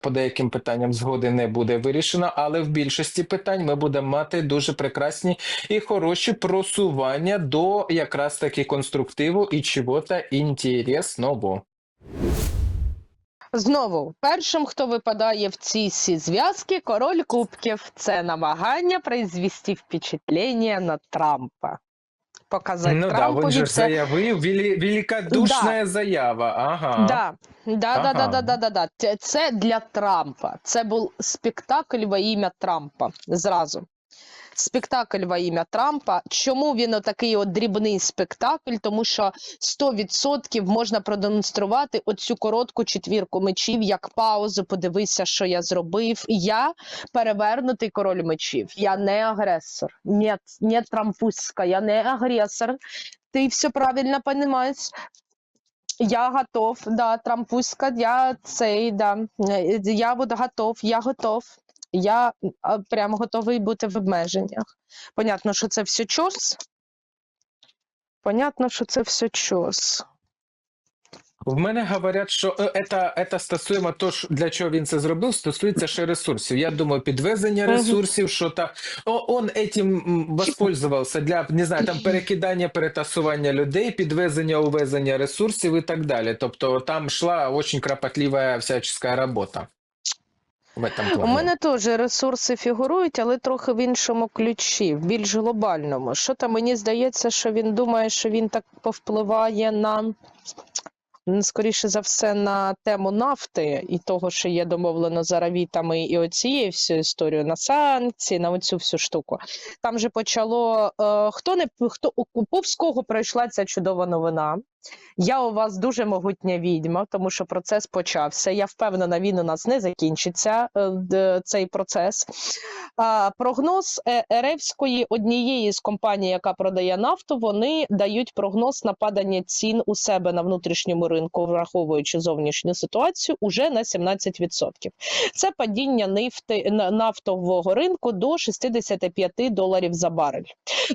по деяким питанням згоди не буде вирішено, але в більшості питань ми будемо мати дуже прекрасні і хороші просування до якраз таки конструктиву і чого-то інтересного. Знову, першим, хто випадає в ці всі зв'язки, король кубків. Це намагання произвести впечатлення на Трампа. Показати Ну да, він же заявив, великодушна заява. Ага. Да, да, да, да, да, да, да, да. Це- Це для Трампа. Це був спектакль во ім'я Трампа. Зразу. Спектакль во ім'я Трампа. Чому він отакий от дрібний спектакль? Тому що 100% можна продемонструвати оцю коротку четвірку мечів як паузу. Подивися, що я зробив. Я перевернутий король мечів. Я не агресор. Ні, не трампуська, я не агресор. Ти все правильно розумієш. Я готов, да, Трампуська, я цей, да, я буду готов, я готов. Я прям готовий бути в обмеженнях. Понятно, що це все чос. Понятно, що це все чос. В мене говорять, що це, це стосуємо то, для чого він це зробив, стосується ще ресурсів. Я думаю, підвезення ресурсів, що та о, он этим воспользувався для не знаю, там перекидання, перетасування людей, підвезення, увезення ресурсів і так далі. Тобто там йшла дуже кропотлива всяческая робота. В этом У мене теж ресурси фігурують, але трохи в іншому ключі, в більш глобальному. Що там мені здається, що він думає, що він так повпливає на скоріше за все на тему нафти і того, що є домовлено з аравітами, і оцією всю історію на санкції, на оцю всю штуку. Там же почало е, хто не хто у Повського пройшла ця чудова новина. Я у вас дуже могутня відьма, тому що процес почався. Я впевнена, він у нас не закінчиться е, цей процес. Прогноз е, Еревської однієї з компаній, яка продає нафту, вони дають прогноз на падання цін у себе на внутрішньому ринку, враховуючи зовнішню ситуацію, уже на 17%. Це падіння нафтового ринку до 65 доларів за барель.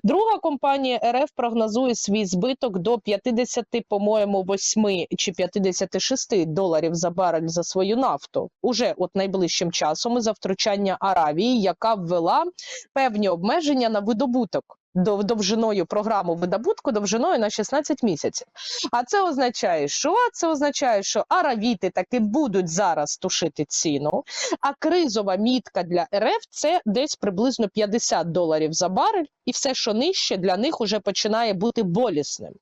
Друга компанія РФ прогнозує свій збиток до 50, по-моєму, 8 чи 56 доларів за барель за свою нафту. Уже от найближчим часом за втручання Аравії, яка ввела певні обмеження на видобуток. дов- Довжиною програму видобутку довжиною на 16 місяців. А це означає, що це означає, що аравіти таки будуть зараз тушити ціну, а кризова мітка для РФ це десь приблизно 50 доларів за барель, і все, що нижче, для них уже починає бути болісним.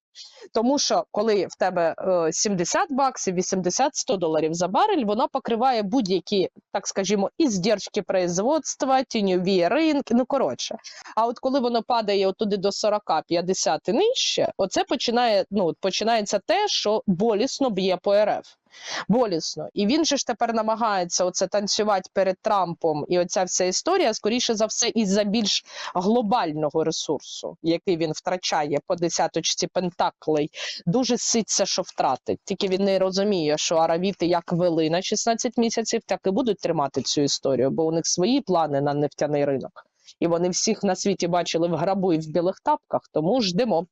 Тому що коли в тебе е, 70 баксів, 80-100 доларів за барель, вона покриває будь-які, так скажімо, іздержки производства, тіньові ринки. Ну коротше. А от коли воно падає отуди до 40-50 і нижче, оце починає, ну, починається те, що болісно б'є по РФ. Болісно. І він же ж тепер намагається оце танцювати перед Трампом, і оця вся історія, скоріше за все, із-за більш глобального ресурсу, який він втрачає по десяточці пентаклей, дуже ситься, що втратить. Тільки він не розуміє, що аравіти як вели на 16 місяців, так і будуть тримати цю історію, бо у них свої плани на нефтяний ринок. І вони всіх на світі бачили в грабу і в білих тапках, тому ждемо.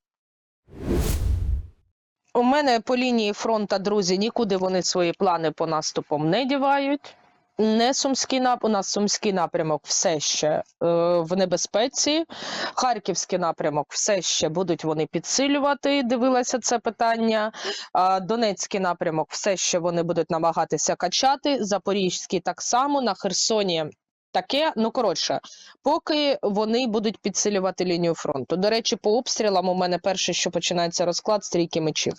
У мене по лінії фронту, друзі, нікуди вони свої плани по наступам не дівають. Не сумський нап... у нас сумський напрямок все ще е, в небезпеці. Харківський напрямок все ще будуть вони підсилювати. Дивилася це питання. А, Донецький напрямок все ще вони будуть намагатися качати. Запорізький так само на Херсоні. Таке, ну коротше, поки вони будуть підсилювати лінію фронту. До речі, по обстрілам у мене перше, що починається розклад стрійки мечів.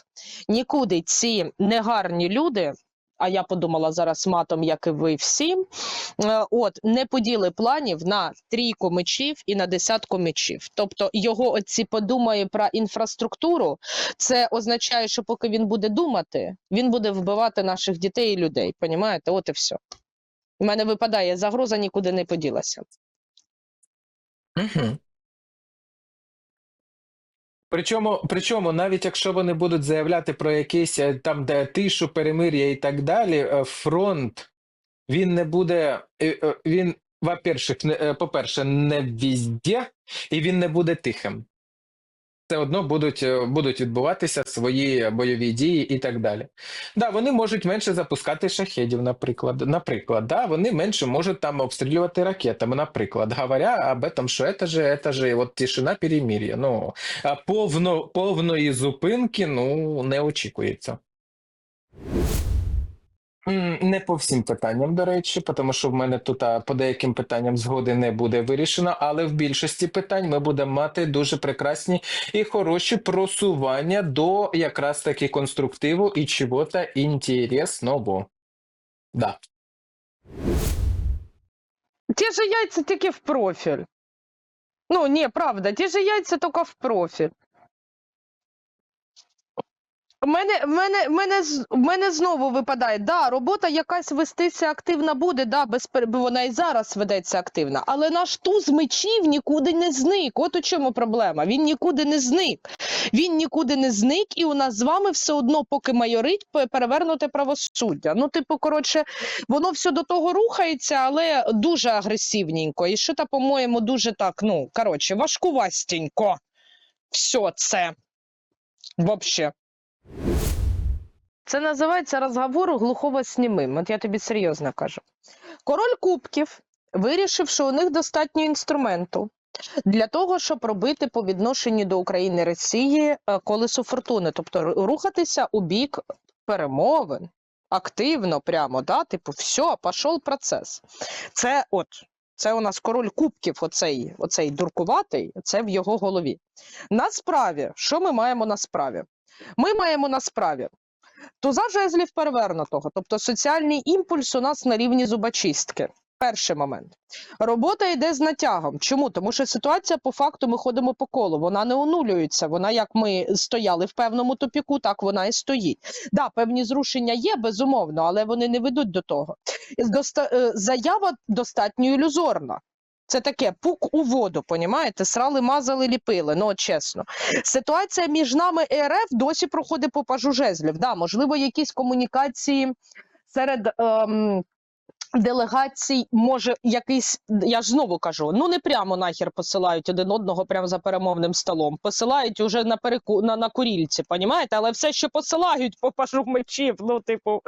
Нікуди ці негарні люди. А я подумала зараз матом, як і ви всі. е, От не поділи планів на трійку мечів і на десятку мечів. Тобто його оці подумає про інфраструктуру. Це означає, що поки він буде думати, він буде вбивати наших дітей і людей. Понімаєте? От і все. У мене випадає загроза, нікуди не поділася. Угу. Причому, причому, навіть якщо вони будуть заявляти про якийсь е, там де тишу, перемир'я і так далі, е, фронт він не буде. е, Він, по-перше, не везде, і він не буде тихим. Все одно будуть, е, будуть відбуватися свої бойові дії і так далі. Да, вони можуть менше запускати шахедів, наприклад. Наприклад, да, вони менше можуть там обстрілювати ракетами, наприклад, говоря об этом, що це же, це же от тишина перемір'я. Ну, повно, повної зупинки ну, не очікується. Не по всім питанням, до речі, тому що в мене тут а, по деяким питанням згоди не буде вирішено, але в більшості питань ми будемо мати дуже прекрасні і хороші просування до якраз таки конструктиву і чого-то інтересного. Да. Ті же яйця тільки в профіль. Ну, ні, правда, ті же яйця тільки в профіль. Мене, в мене, мене, з- мене знову випадає, да, робота якась вестися активна буде, да, без, вона і зараз ведеться активна, але наш туз мечів нікуди не зник. От у чому проблема. Він нікуди не зник. Він нікуди не зник, і у нас з вами все одно, поки майорить, пе- перевернуте правосуддя. Ну, типу, коротше, воно все до того рухається, але дуже агресивненько. І що та, по-моєму, дуже так, ну, коротше, важкувастенько. Все це. Вообще. Це називається розговор глухого з німим. От я тобі серйозно кажу. Король Кубків вирішив, що у них достатньо інструменту для того, щоб робити по відношенню до України Росії е, колесо фортуни, тобто рухатися у бік перемовин активно, прямо, да? типу, все, пішов процес. Це от. Це у нас король кубків, оцей, оцей дуркуватий, це в його голові. На справі, що ми маємо на справі? Ми маємо на справі туза жезлів перевернутого, тобто соціальний імпульс у нас на рівні зубочистки. Перший момент. Робота йде з натягом. Чому? Тому що ситуація по факту ми ходимо по колу. Вона не онулюється. Вона, як ми стояли в певному тупіку, так вона і стоїть. Да, певні зрушення є, безумовно, але вони не ведуть до того. Доста... е, Заява достатньо ілюзорна. Це таке пук у воду, понімаєте? Срали, мазали, ліпили. Ну, от чесно. Ситуація між нами і РФ досі проходить по пажу жезлів. Да, можливо, якісь комунікації серед. Ем... Делегацій може якийсь, я ж знову кажу, ну не прямо нахер посилають один одного прямо за перемовним столом. Посилають уже на переку на, на курільці, понімаєте? Але все, що посилають по пажу мечів, ну, типу,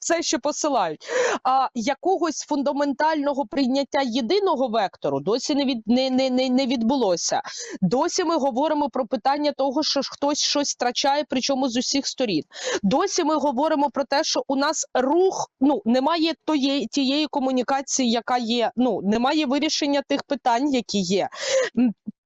все, що посилають. А якогось фундаментального прийняття єдиного вектору досі не від не, не, не, не відбулося. Досі ми говоримо про питання того, що хтось щось втрачає, причому з усіх сторін. Досі ми говоримо про те, що у нас рух ну немає тієї тієї комунікації, яка є. Ну немає вирішення тих питань, які є.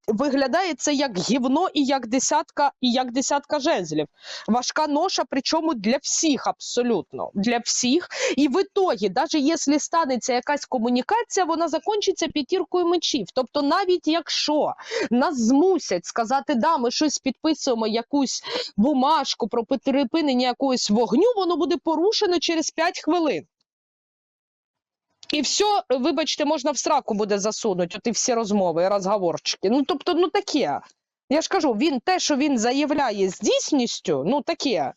Виглядає це як гівно і як десятка, і як десятка жезлів. Важка ноша, причому для всіх абсолютно для всіх. І в ітогі, навіть якщо станеться якась комунікація, вона закінчиться п'ятіркою мечів. Тобто, навіть якщо нас змусять сказати, да, ми щось підписуємо, якусь бумажку про припинення якогось вогню, воно буде порушено через 5 хвилин. І все, вибачте, можна в сраку буде засунути і всі розмови, розговорчики. Ну, тобто, ну таке. Я ж кажу, він те, що він заявляє з дійсністю, ну таке.